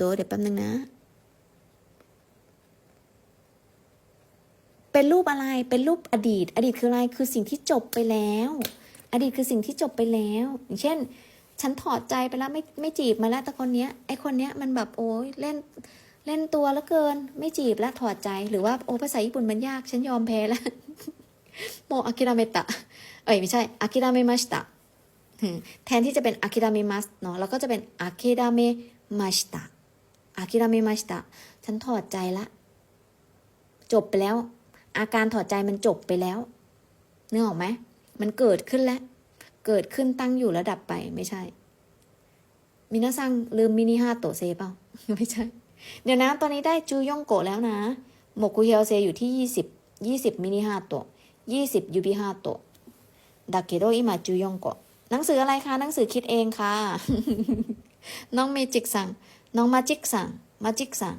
ตัวเดี๋ยวแป๊บนึงนะ เป็นรูปอะไร เป็นรูปอดีต อดีตคืออะไร คือสิ่งที่จบไปแล้ว อดีตคือสิ่งที่จบไปแล้ว อย่างเช่น ฉันถอดใจไปแล้วไม่ไม่จีบมาแล้วแต่คนเนี้ย ไอคนเนี้ยมันแบบโอ้ยเล่นเล่นตัวแล้วเกิน ไม่จีบแล้วถอดใจ หรือว่าโอ้ภาษาญี่ปุ่นมันยาก ฉันยอมแพ้แล้วโมอากิราเมตะ เอ้ยไม่ใช่อากิราเมมาสตะแทนที่จะเป็นอากิราเมมัสเนาะแล้วก็จะเป็นอากิราเมมาส ตะอากิราเมมาสตะฉันถอดใจละ จบไปแล้ว อาการถอดใจมันจบไปแล้วนึกออกไหมมันเกิดขึ้นแล้ว เกิดขึ้นตั้งอยู่แล้วดับไปไม่ใช่ มินาซังลืมมินิฮาโตเซเปล่าไม่ใช่ เดี๋ยวนะ ตอนนี้ได้จูย่องโกะแล้วนะโมกุเฮลเซอยู่ที่ยี่สิบยี่สิบมินิฮาโตยี่สิบยูบิฮาโตะดาเกโดอิมาจูย่องโกะหนังสืออะไรคะ หนังสือคิดเองค่ะ น้องเมจิกสั่ง น้องมาจิกสั่งมาจิกสั่ง